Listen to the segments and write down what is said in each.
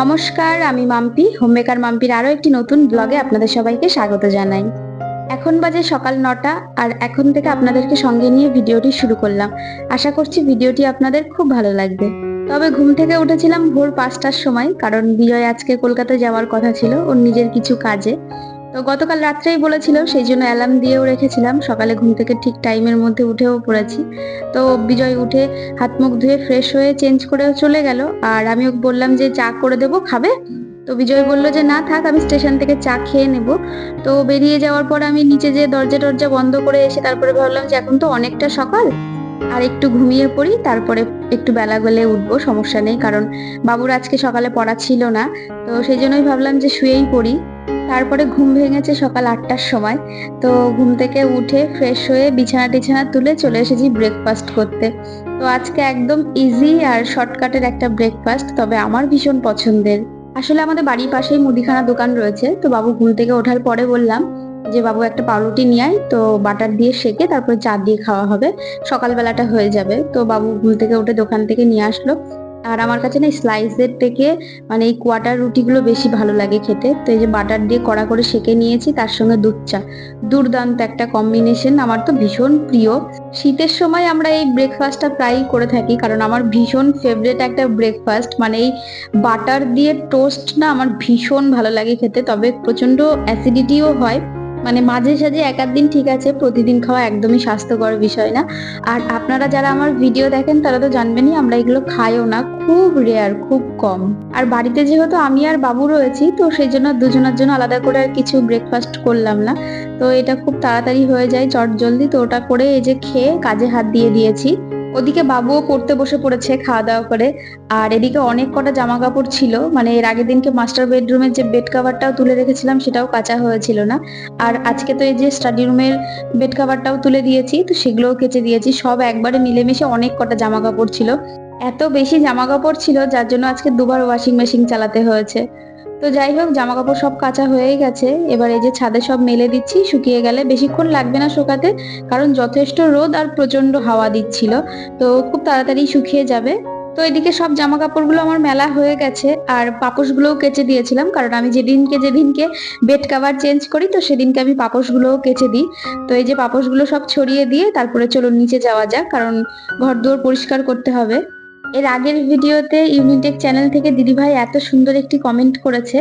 নমস্কার, আমি মাম্পি। হোমমেকার মাম্পির আরও একটি নতুন ব্লগে আপনাদের সবাইকে স্বাগত জানাই। এখন বাজে সকাল নটা, আর এখন থেকে আপনাদেরকে সঙ্গে নিয়ে ভিডিওটি শুরু করলাম। আশা করছি ভিডিওটি আপনাদের খুব ভালো লাগবে। তবে ঘুম থেকে উঠেছিলাম ভোর পাঁচটার সময়, কারণ বিজয় আজকে কলকাতা যাওয়ার কথা ছিল, ওর নিজের কিছু কাজে। তো গতকাল রাত্রেই বলেছিল সেই জন্য অ্যালার্ম দিয়েও রেখেছিলাম। সকালে ঘুম থেকে ঠিক টাইমের মধ্যে উঠেও পড়েছি। তো বিজয় উঠে হাত মুখ ধুয়ে ফ্রেশ হয়ে চেঞ্জ করে চলে গেল। আর আমি ওকে বললাম যে, চা করে দেবো, খাবে? তো বিজয় বলল যে, না, থাক, আমি স্টেশন থেকে চা খেয়ে নেব। তো বেরিয়ে যাওয়ার পর আমি নিচে যে দরজা টরজা বন্ধ করে এসে তারপরে ভাবলাম যে, এখন তো অনেকটা সকাল। আর একটু ঘুমিয়ে পড়ি, তারপরে একটু বেলা গেলে উঠবো, সমস্যা নেই। কারণ বাবুর আজকে সকালে পড়া ছিল না। তো সেই জন্যই ভাবলাম যে, শুয়েই পড়ি। তারপরে ঘুম ভেঙেছে সকাল আটটার সময়। তো ঘুম থেকে উঠে ফ্রেশ হয়ে বিছানা টিছানা তুলে চলে এসেছি ব্রেকফাস্ট করতে। তো আজকে একদম ইজি আর শর্টকাটের একটা ব্রেকফাস্ট তবে আমার ভীষণ পছন্দের। আসলে আমাদের বাড়ির পাশেই মুদিখানা দোকান রয়েছে। তো বাবু ঘুম থেকে ওঠার পরে বললাম যে, বাবু, একটা পাউরুটি নিয়ে আয়। তো বাটার দিয়ে সেকে তারপরে চা দিয়ে খাওয়া হবে। সকালবেলাটা হয়ে যাবে। তো বাবু ঘুম থেকে উঠে দোকান থেকে নিয়ে আসলো। আর আমার কাছে না স্লাইসের থেকে মানে এই কোয়াটার রুটিগুলো বেশি ভালো লাগে খেতে। তো এই যে বাটার দিয়ে কড়া করে সেকে নিয়েছি, তার সঙ্গে দুধ চা। দুর্দান্ত একটা কম্বিনেশন আমার তো ভীষণ প্রিয়। শীতের সময় আমরা এই ব্রেকফাস্টটা প্রায়ই করে থাকি, কারণ আমার ভীষণ ফেভারেট একটা ব্রেকফাস্ট মানে এই বাটার দিয়ে টোস্ট না আমার ভীষণ ভালো লাগে খেতে, তবে প্রচণ্ড অ্যাসিডিটিও হয়। মানে মাঝে সাঝে এক দিন ঠিক আছে, প্রতিদিন খাওয়া একদমই স্বাস্থ্যকর বিষয় না। আর আপনারা যারা আমার ভিডিও দেখেন, তারা তো জানবেনই আমরা এগুলো খাইও না, খুব রেয়ার খুব কম। আর বাড়িতে যেহেতু আমি আর বাবু রয়েছি, তো সেই জন্য দুজনের জন্য আলাদা করে আর কিছু ব্রেকফাস্ট করলাম না। তো এটা খুব তাড়াতাড়ি হয়ে যায় চট জলদি তো ওটা করে এই যে খেয়ে কাজে হাত দিয়ে দিয়েছি। ওদিকে বাবুও পড়তে বসে পড়েছে খাওয়া দাওয়া করে। আর এদিকে অনেক কটা জামা কাপড় ছিল। মানে এর আগের দিনকে মাস্টার বেডরুমের যে বেড কাভারটাও তুলে রেখেছিলাম, সেটাও কাঁচা হয়েছিল না। আর আজকে তো এই যে স্টাডি রুমের বেড কাভারটাও তুলে দিয়েছি, তো সেগুলোও কেচে দিয়েছি। সব একবারে মিলেমিশে অনেক কটা জামা কাপড় ছিল। এত বেশি জামা কাপড় ছিল, যার জন্য আজকে দুবার ওয়াশিং মেশিন চালাতে হয়েছে। তো যাই হোক জামা কাপড় সব কাঁচা হয়েই গেছে। এবার এই যে ছাদে সব মেলে দিচ্ছি, শুকিয়ে গেলে বেশিক্ষণ লাগবে না শুকাতে, কারণ যথেষ্ট রোদ আর প্রচণ্ড হাওয়া দিচ্ছিল। তো খুব তাড়াতাড়ি শুকিয়ে যাবে। তো এদিকে সব জামা কাপড়গুলো আমার মেলা হয়ে গেছে, আর পাপোশগুলোও কেচে দিয়েছিলাম, কারণ আমি যেদিনকে যেদিনকে বেড কাভার চেঞ্জ করি, তো সেদিনকে আমি পাপোশগুলোও কেচে দিই। তো এই যে পাপোশগুলো সব ছড়িয়ে দিয়ে, তারপরে চলুন নিচে যাওয়া যাক, কারণ ঘর দুয়ার পরিষ্কার করতে হবে। এর আগের ভিডিওতে ইউনিটেক চ্যানেল থেকে দিদিভাই এত সুন্দর একটি কমেন্ট করেছে।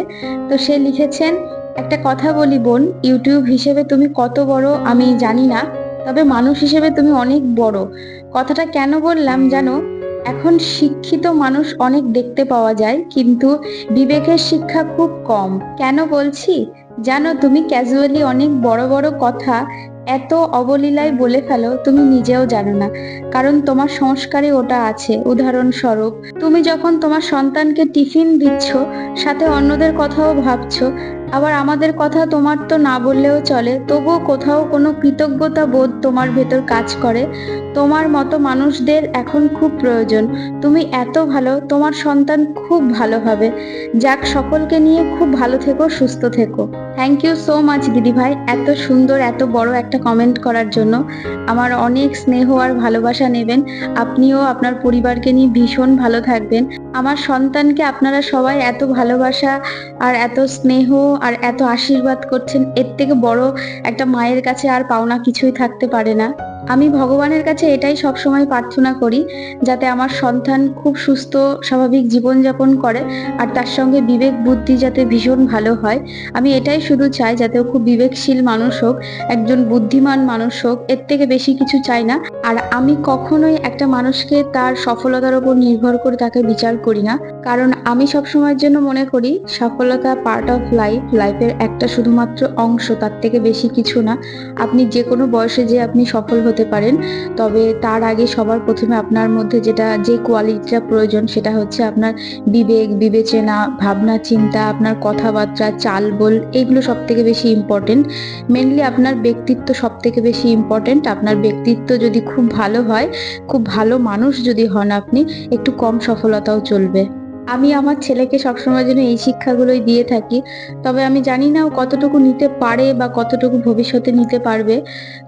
তো সে লিখেছেন, একটা কথা বলি বোন ইউটিউব হিসেবে তুমি কত বড় আমি জানি না, তবে মানুষ হিসেবে তুমি অনেক বড়। কথাটা কেন বললাম জানো? এখন শিক্ষিত মানুষ অনেক দেখতে পাওয়া যায়, কিন্তু বিবেকের শিক্ষা খুব কম। কেন বলছি? জানো তুমি ক্যাজুয়ালি অনেক বড় বড় কথা এত অবলীলায় বলে ফেলো, তুমি নিজেও জানো না। কারণ তোমার সংস্কারে ওটা আছে। উদাহরণস্বরূপ, তুমি যখন তোমার সন্তানকে টিফিন দিচ্ছ, সাথে অন্যদের কথাও ভাবছ আবার আমাদের কথা তোমার তো না বললেও চলে, তবুও কোথাও কোনো কৃতজ্ঞতা বোধ তোমার ভেতর কাজ করে। তোমার মতো মানুষদের এখন খুব প্রয়োজন। তুমি এত ভালো, তোমার সন্তান খুব ভালো হবে। যাক, সকলকে নিয়ে খুব ভালো থেকো, সুস্থ থেকো। থ্যাংক ইউ সো মাচ দিদিভাই, এত সুন্দর, এত বড় একটা কমেন্ট করার জন্য। আমার অনেক স্নেহ আর ভালোবাসা নেবেন। আপনিও আপনার পরিবারকে নিয়ে ভীষণ ভালো থাকবেন। আমার সন্তানকে আপনারা সবাই এত ভালোবাসা আর এত স্নেহ আর এত আশীর্বাদ করছেন, এর থেকে বড় একটা মায়ের কাছে আর পাওনা কিছুই থাকতে পারে না। আমি ভগবানের কাছে এটাই সবসময় প্রার্থনা করি, যাতে আমার সন্তান খুব সুস্থ, স্বাভাবিক জীবনযাপন করে, আর তার সঙ্গে বিবেক বুদ্ধি যাতে ভীষণ ভালো হয়। আমি এটাই শুধু চাই যাতে ও খুব বিবেকশীল মানুষ হোক, একজন বুদ্ধিমান মানুষ হোক, এর থেকে বেশি কিছু চাই না। আর আমি কখনোই একটা মানুষকে তার সফলতার উপর নির্ভর করে তাকে বিচার করি না। কারণ আমি সব সময়ের জন্য মনে করি, সফলতা পার্ট অফ লাইফ লাইফের একটা শুধুমাত্র অংশ, তার থেকে বেশি কিছু না। আপনি যে কোনো বয়সে যে আপনি সফল হতে পারেন। তবে তার আগে সবার প্রথমে আপনার মধ্যে যেটা, যে কোয়ালিটিটা প্রয়োজন সেটা হচ্ছে আপনার বিবেক, বিবেচনা, ভাবনা, চিন্তা, আপনার কথাবার্তা, চাল বল এগুলো সব থেকে বেশি ইম্পর্টেন্ট মেনলি আপনার ব্যক্তিত্ব সব থেকে বেশি ইম্পর্টেন্ট আপনার ব্যক্তিত্ব যদি খুব ভালো হয়, খুব ভালো মানুষ যদি হন আপনি, একটু কম সফলতাও চলবে। আমি আমার ছেলেকে সবসময় জন্য এই শিক্ষাগুলোই দিয়ে থাকি। তবে আমি জানি না ও কতটুকু নিতে পারে বা কতটুকু ভবিষ্যতে নিতে পারবে।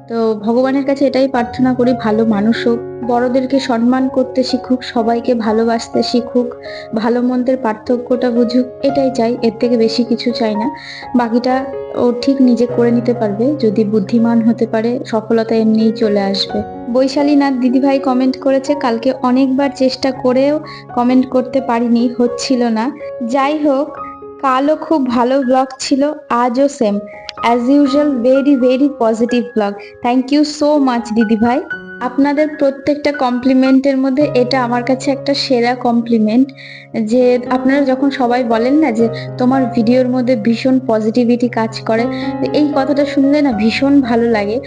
তো ভগবানের কাছে এটাই প্রার্থনা করি, ভালো মানুষ হোক। বড়দেরকে সম্মান করতে শিখুক, সবাইকে ভালোবাসতে শিখুক, ভালো মন্দের পার্থক্যটা বুঝুক, এটাই চাই। এর থেকে বেশি কিছু চাই না। বাকিটা ও ঠিক নিজে করে নিতে পারবে। যদি বুদ্ধিমান হতে পারে, সফলতা এমনিই চলে আসবে। বৈশালী নাথ দিদিভাই কমেন্ট করেছে, কালকে অনেকবার চেষ্টা করেও কমেন্ট করতে পারিনি, হচ্ছিল না। যাই হোক, কালও খুব ভালো ব্লগ ছিল, আজও same as usual very very positive blog thank you so much দিদিভাই। আপনাদের প্রত্যেকটা কমপ্লিমেন্টের মধ্যে এটা আমার কাছে একটা সেরা কমপ্লিমেন্ট, যে আপনারা যখন সবাই বলেন না যে তোমার ভিডিওর মধ্যে ভীষণ পজিটিভিটি কাজ করে এই কথাটা শুনলে না ভীষণ ভালো লাগে,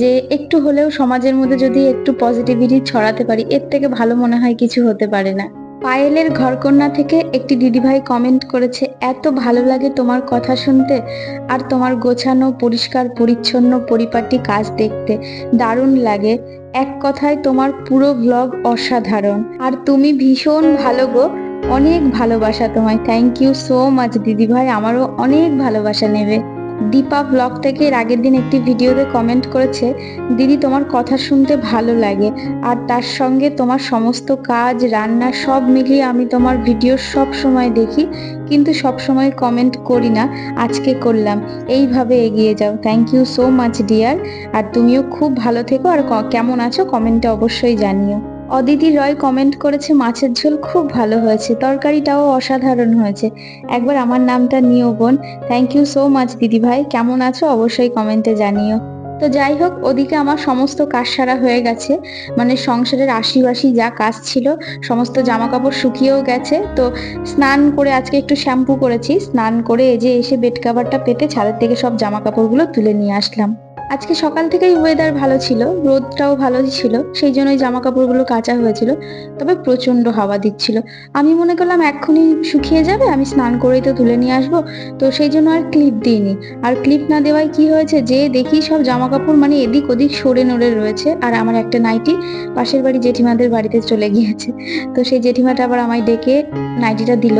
যে একটু হলেও সমাজের মধ্যে যদি একটু পজিটিভিটি ছড়াতে পারি, এর থেকে ভালো মনে হয় কিছু হতে পারে না। পায়েলের ঘরকন্যা থেকে একটি দিদিভাই কমেন্ট করেছে, এত ভালো লাগে তোমার কথা শুনতে আর তোমার গোছানো, পরিষ্কার, পরিচ্ছন্ন, পরিপাটি কাজ দেখতে। দারুণ লাগে। এক কথায় তোমার পুরো ব্লগ অসাধারণ। আর তুমি ভীষণ ভালো গো। অনেক ভালোবাসা তোমায়। থ্যাংক ইউ সো মাচ দিদিভাই। আমারও অনেক ভালোবাসা নেবে। দীপা ব্লগ থেকে এর আগের দিন একটি ভিডিওতে কমেন্ট করেছে, দিদি, তোমার কথা শুনতে ভালো লাগে আর তার সঙ্গে তোমার সমস্ত কাজ, রান্না সব মিলিয়ে আমি তোমার ভিডিও সব সময় দেখি, কিন্তু সব সময় কমেন্ট করি না, আজকে করলাম। এইভাবে এগিয়ে যাও। Thank you so much dear আর তুমিও খুব ভালো থেকো। আর কেমন আছো? কমেন্টে অবশ্যই জানিও। অদিতি রয় কমেন্ট করেছে, মাছের ঝোল খুব ভালো হয়েছে, তরকারিটাও অসাধারণ হয়েছে। একবার আমার নামটা নিও বোন। থ্যাংক ইউ সো মাচ দিদিভাই। কেমন আছো? অবশ্যই কমেন্টে জানিও। তো যাই হোক, ওদিকে আমার সমস্ত কাজ সারা হয়ে গেছে। মানে সংসারের আশিবাসি যা কাজ ছিল, সমস্ত জামা কাপড় শুকিয়েও গেছে। তো স্নান করে আজকে একটু শ্যাম্পু করেছি। স্নান করে এই যে এসে বেড কাভারটা পেতে ছাদের থেকে সব জামা কাপড়গুলো তুলে নিয়ে আসলাম। আজকে সকাল থেকেই ওয়েদার ভালো ছিল, রোদটাও ভালো ছিল, সেই জন্যই জামা কাপড়গুলো কাঁচা হয়েছিল, তবে প্রচণ্ড হাওয়া দিচ্ছিল। আমি মনে করলাম এক্ষুনি শুকিয়ে যাবে, আমি স্নান করেই তো তুলে নিয়ে আসব, তো সেই জন্য আর ক্লিপ দিইনি। আর ক্লিপ না দেওয়ায় কি হয়েছে, যে দেখি সব জামা কাপড় মানে এদিক ওদিক সরে নড়ে রয়েছে, আর আমার একটা নাইটি পাশের বাড়ি জেঠিমাদের বাড়িতে চলে গিয়েছে। তো সেই জেঠিমাটা আবার আমায় ডেকে নাইটিটা দিল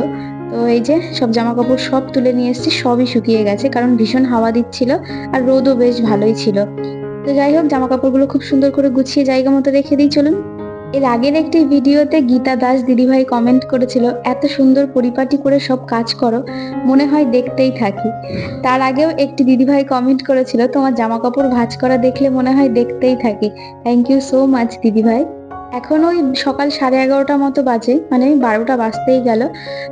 তো এই যে সব জামা কাপড় সব তুলে নিয়ে এসেছি, সবই শুকিয়ে গেছে, কারণ ভীষণ হাওয়া দিচ্ছিল আর রোদও বেশ ভালোই ছিল। তো যাই হোক জামা কাপড়গুলো খুব সুন্দর করে গুছিয়ে জায়গা মতো রেখে দিই, চলুন। এর আগের একটি ভিডিওতে গীতা দাস দিদিভাই কমেন্ট করেছিল, এত সুন্দর পরিপাটি করে সব কাজ করো, মনে হয় দেখতেই থাকি। তার আগেও একটি দিদিভাই কমেন্ট করেছিল, তোমার জামা কাপড় ভাঁজ করা দেখলে মনে হয় দেখতেই থাকি। থ্যাংক ইউ সো মাচ দিদিভাই। এখন ওই সকাল সাড়ে এগারোটা মতো বাজে মানে বারোটা বাজতেই গেল।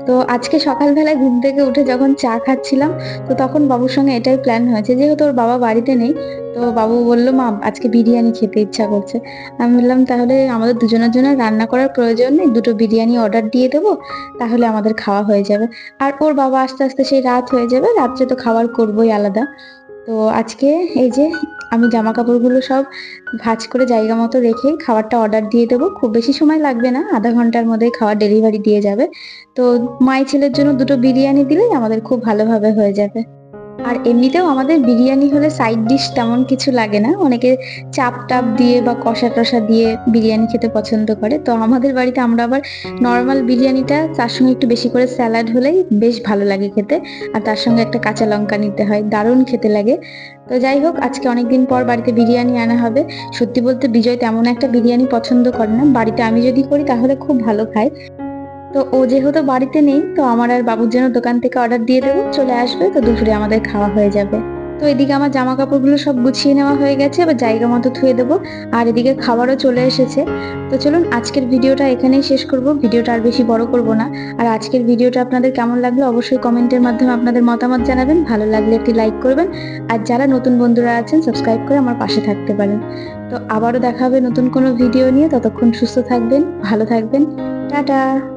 তো আজকে সকালবেলায় ঘুম থেকে উঠে যখন চা খাচ্ছিলাম, তো তখন বাবুর সঙ্গে এটাই প্ল্যান হয়েছে, যেহেতু ওর বাবা বাড়িতে নেই, তো বাবু বলল, মা, আজকে বিরিয়ানি খেতে ইচ্ছা করছে। আমি বললাম, তাহলে আমাদের দুজনের জন্য রান্না করার প্রয়োজন নেই, দুটো বিরিয়ানি অর্ডার দিয়ে দেবো, তাহলে আমাদের খাওয়া হয়ে যাবে। আর ওর বাবা আস্তে আস্তে সেই রাত হয়ে যাবে, রাত্রে তো খাবার করবোই আলাদা। তো আজকে এই যে আমি জামা কাপড়গুলো সব ভাজ করে জায়গা মতো রেখে খাবারটা অর্ডার দিয়ে দেবো। খুব বেশি সময় লাগবে না, আধা ঘণ্টার মধ্যে খাবার ডেলিভারি দিয়ে যাবে। তো মাই ছেলের জন্য দুটো বিরিয়ানি দিলেই আমাদের খুব ভালোভাবে হয়ে যাবে। আর এমনিতেও আমাদের বিরিয়ানি হলে সাইড ডিশ তেমন কিছু লাগে না। অনেকে চাপ টাপ দিয়ে বা কষা টষা দিয়ে বিরিয়ানি খেতে পছন্দ করে। তো আমাদের বাড়িতে আমরা আবার নর্মাল বিরিয়ানিটা তার সঙ্গে একটু বেশি করে স্যালাড হলেই বেশ ভালো লাগে খেতে। আর তার সঙ্গে একটা কাঁচা লঙ্কা নিতে হয়, দারুণ খেতে লাগে। তো যাই হোক, আজকে অনেকদিন পর বাড়িতে বিরিয়ানি আনা হবে। সত্যি বলতে বিজয় তেমন একটা বিরিয়ানি পছন্দ করে না। বাড়িতে আমি যদি করি তাহলে খুব ভালো খায়। তো ও যেহেতু বাড়িতে নেই, তো আমার আর বাবুর জন্য দোকান থেকে অর্ডার দিয়ে দেবো। চলে আসবে, তো দুপুরে আমাদের খাওয়া হয়ে যাবে। তো এদিকে আমার জামা কাপড়গুলো সব গুছিয়ে নেওয়া হয়ে গেছে, এবার জায়গা মতো ধুয়ে দেবো। আর এদিকে খাবারও চলে এসেছে। তো চলুন, আজকের ভিডিওটা এখানেই শেষ করব। ভিডিওটা আর বেশি বড় করব না। আর আজকের ভিডিওটা আপনাদের কেমন লাগল অবশ্যই কমেন্টের মাধ্যমে আপনাদের মতামত জানাবেন। ভালো লাগলে একটি লাইক করবেন। আর যারা নতুন বন্ধুরা আছেন, সাবস্ক্রাইব করে আমার পাশে থাকতে পারেন। তো আবারও দেখা হবে নতুন কোনো ভিডিও নিয়ে। ততক্ষণ সুস্থ থাকবেন, ভালো থাকবেন। টাটা!